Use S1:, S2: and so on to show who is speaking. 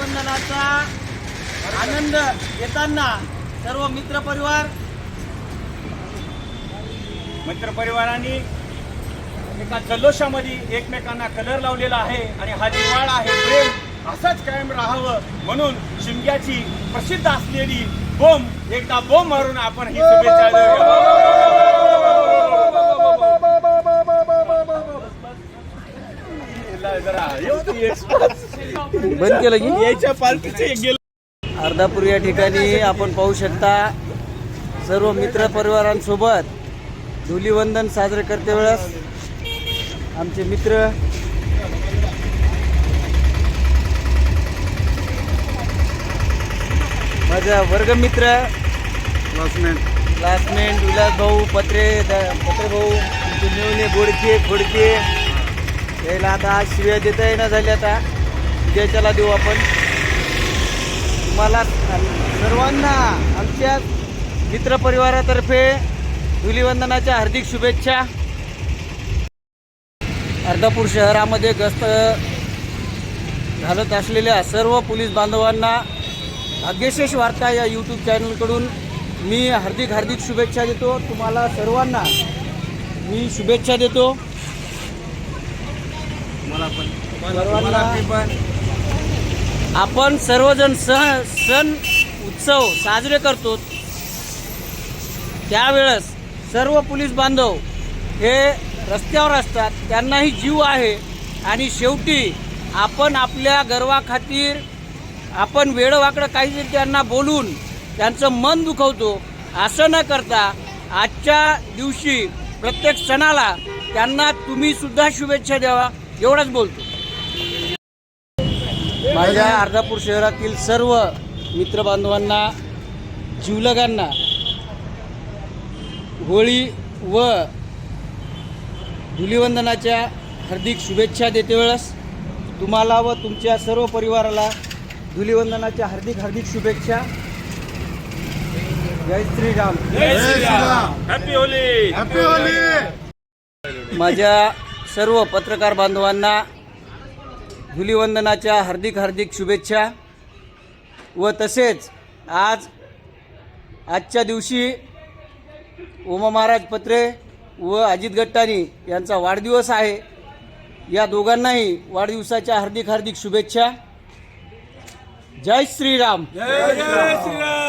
S1: रक्षाबंधनाचा आनंद घेताना सर्व मित्रपरिवार
S2: मित्रपरिवारांनी एका जल्लोषामध्ये एकमेकांना कलर लावलेला आहे आणि हा जिव्हाळा आहे प्रेम असाच कायम राहावं म्हणून शिमग्याची प्रसिद्ध असलेली बोंब एकदा बोंब मारून आपण ही शुभेच्छा
S1: बंद केलं की?
S2: याच्या गेलो.
S1: अर्धापूर या ठिकाणी आपण पाहू शकता सर्व मित्र परिवारांसोबत धुलीवंदन साजरे करते वेळेस आमचे मित्र. माझा वर्गमित्र. क्लासमेट विलास भाऊ पत्रे पत्रे भाऊ मिळवणे गोडके खोडके. यायला आता आज शिव्या देता येणं झाली आता. उद्याच्याला देऊ आपण. तुम्हाला सर्वांना आमच्या मित्रपरिवारातर्फे धुलीवंदनाच्या हार्दिक शुभेच्छा. अर्धापूर शहरामध्ये गस्त घालत असलेल्या सर्व पोलीस बांधवांना भाग्यशेष वार्ता या यूट्यूब चॅनलकडून मी हार्दिक हार्दिक शुभेच्छा देतो. तुम्हाला सर्वांना मी शुभेच्छा देतो. आपण सर्वजण सण सण उत्सव साजरे करतो. त्यावेळेस सर्व पोलीस बांधव हे रस्त्यावर असतात. त्यांनाही जीव आहे. आणि शेवटी आपण आपल्या गर्वाखातीर आपण वेळवाकडं काहीतरी त्यांना बोलून त्यांचं मन दुखवतो. असं न करता आजच्या दिवशी प्रत्येक सणाला त्यांना तुम्ही सुद्धा शुभेच्छा द्यावा. एवढंच बोलतो. माझ्या अर्धापूर शहरातील सर्व मित्रबांधवांना जीवलगांना होळी व धुलिवंदनाच्या हार्दिक शुभेच्छा देते वेळेस तुम्हाला व तुमच्या सर्व परिवाराला धुलिवंदनाच्या हार्दिक हार्दिक शुभेच्छा. जय श्रीराम.
S2: हॅपी होली
S3: हॅपी होली
S1: माझ्या सर्व पत्रकार बांधवांना धुलिवंदनाच्या हार्दिक हार्दिक शुभेच्छा व तसेच आज आजच्या दिवशी उमा महाराज पत्रे व अजित गट्टानी यांचा वाढदिवस आहे. या दोघांनाही वाढदिवसाच्या हार्दिक हार्दिक शुभेच्छा. जय श्रीराम.
S2: जय श्रीराम.